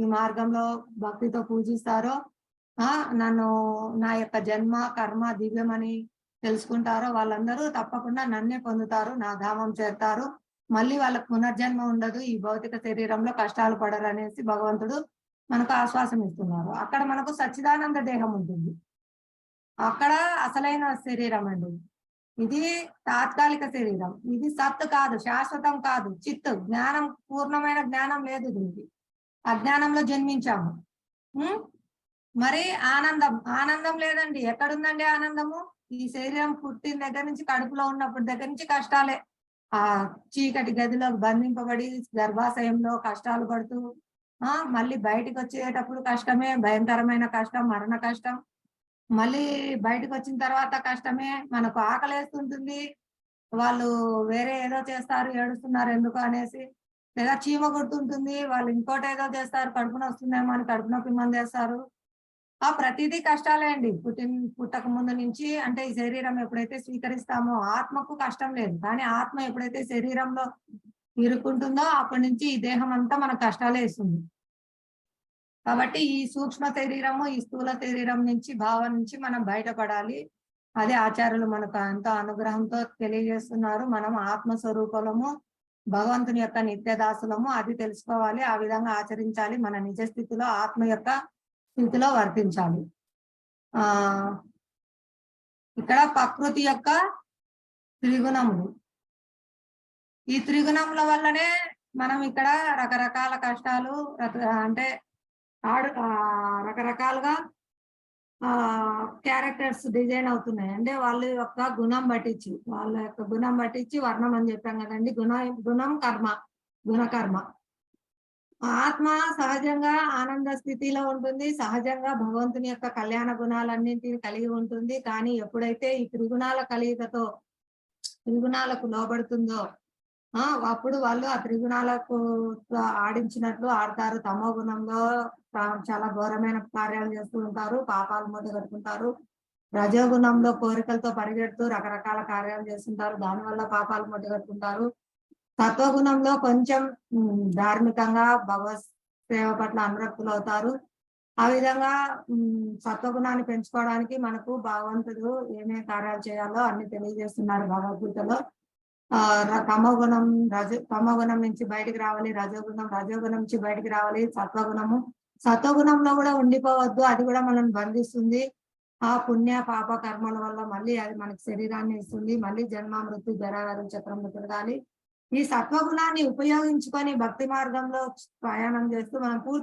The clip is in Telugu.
ఈ మార్గంలో భక్తితో పూజిస్తారో ఆ నన్ను నా యొక్క జన్మ కర్మ దివ్యమని తెలుసుకుంటారో వాళ్ళందరూ తప్పకుండా నన్నే పొందుతారు నా ధామం చేరుతారు. మళ్ళీ వాళ్ళకు పునర్జన్మ ఉండదు ఈ భౌతిక శరీరంలో కష్టాలు పడరు అనేసి భగవంతుడు మనకు ఆశ్వాసం ఇస్తున్నారు. అక్కడ మనకు సచ్చిదానంద దేహం ఉంటుంది. అక్కడ అసలైన శరీరం అండి. ఇది తాత్కాలిక శరీరం. ఇది సత్ కాదు శాశ్వతం కాదు చిత్ జ్ఞానం పూర్ణమైన జ్ఞానం లేదు దీనికి. అజ్ఞానంలో జన్మించాము. మరి ఆనందం. ఆనందం లేదండి. ఎక్కడుందండి ఆనందము? ఈ శరీరం పుట్టిన దగ్గర నుంచి కడుపులో ఉన్నప్పుడు దగ్గర నుంచి కష్టాలే. ఆ చీకటి గదిలో బంధింపబడి గర్భాశయంలో కష్టాలు పడుతూ ఆ మళ్ళీ బయటకు వచ్చేటప్పుడు కష్టమే భయంకరమైన కష్టం మరణ కష్టం. మళ్ళీ బయటకు వచ్చిన తర్వాత కష్టమే. మనకు ఆకలేస్తుంటుంది. వాళ్ళు వేరే ఏదో చేస్తారు ఏడుస్తున్నారు ఎందుకు అనేసి. లేదా చీమ గుర్తుంటుంది వాళ్ళు ఇంకోటి ఏదో చేస్తారు కడుపు వస్తుందేమో అని కడుపు నొప్పి మంది చేస్తారు. ఆ ప్రతిదీ కష్టాలే అండి. పుట్టిన పుట్టక ముందు నుంచి అంటే ఈ శరీరం ఎప్పుడైతే స్వీకరిస్తామో ఆత్మకు కష్టం లేదు. కానీ ఆత్మ ఎప్పుడైతే శరీరంలో ఇరుక్కుంటుందో అప్పటి నుంచి ఈ దేహం అంతా మనకు కష్టాలే ఇస్తుంది కాబట్టి ఈ సూక్ష్మ శరీరము ఈ స్థూల శరీరం నుంచి భావం నుంచి మనం బయటపడాలి. అదే ఆచార్యులు మనకు ఎంతో అనుగ్రహంతో తెలియజేస్తున్నారు. మనం ఆత్మ స్వరూపలము భగవంతుని యొక్క నిత్యదాసులము. అది తెలుసుకోవాలి ఆ విధంగా ఆచరించాలి మన నిజ స్థితిలో ఆత్మ యొక్క స్థితిలో వర్తించాలి. ఆ ఇక్కడ ప్రకృతి యొక్క త్రిగుణములు. ఈ త్రిగుణముల వల్లనే మనం ఇక్కడ రకరకాల కష్టాలు అంటే ఆడు ఆ, రకరకాలుగా ఆ క్యారెక్టర్స్ డిజైన్ అవుతున్నాయి. అంటే వాళ్ళ యొక్క గుణం పట్టించి వాళ్ళ యొక్క గుణం పట్టించి వర్ణం అని చెప్పాం కదండి. గుణ గుణం కర్మ గుణకర్మ. ఆత్మ సహజంగా ఆనంద స్థితిలో ఉంటుంది. సహజంగా భగవంతుని యొక్క కళ్యాణ గుణాలన్నింటినీ కలిగి ఉంటుంది. కానీ ఎప్పుడైతే ఈ త్రిగుణాల కలియుగతో త్రిగుణాలకు లోబడుతుందో ఆ అప్పుడు వాళ్ళు ఆ త్రిగుణాలకు ఆడించినట్లు ఆడతారు. తమో గుణంలో చాలా ఘోరమైన కార్యాలు చేస్తూ ఉంటారు. పాపాలు మూట కట్టుకుంటారు రజోగుణంలో కోరికలతో పరిగెడుతూ రకరకాల కార్యాలు చేస్తుంటారు. దానివల్ల పాపాలు మొట్టగట్టుకుంటారు తత్వగుణంలో కొంచెం ధార్మికంగా భగవత్ సేవ పట్ల అనురక్తులు అవుతారు. ఆ విధంగా సత్వగుణాన్ని పెంచుకోవడానికి మనకు భగవంతుడు ఏమేమి కార్యాలు చేయాలో అన్ని తెలియజేస్తున్నారు భగవద్గీతలో. ఆ ర- తమోగుణం రజ తమోగుణం నుంచి బయటికి రావాలి రజోగుణం రజోగుణం నుంచి బయటికి రావాలి సత్వగుణము. సత్వగుణంలో కూడా ఉండిపోవద్దు అది కూడా మనం బంధిస్తుంది. ఆ పుణ్య పాప కర్మల వల్ల మళ్ళీ అది మనకి శరీరాన్ని ఇస్తుంది. మళ్ళీ జన్మ మృత్యు జరాగారం చక్రంలో తిరగాలి. ఈ సత్వగుణాన్ని ఉపయోగించుకొని భక్తి మార్గంలో ప్రయాణం చేస్తూ మనం పూర్తి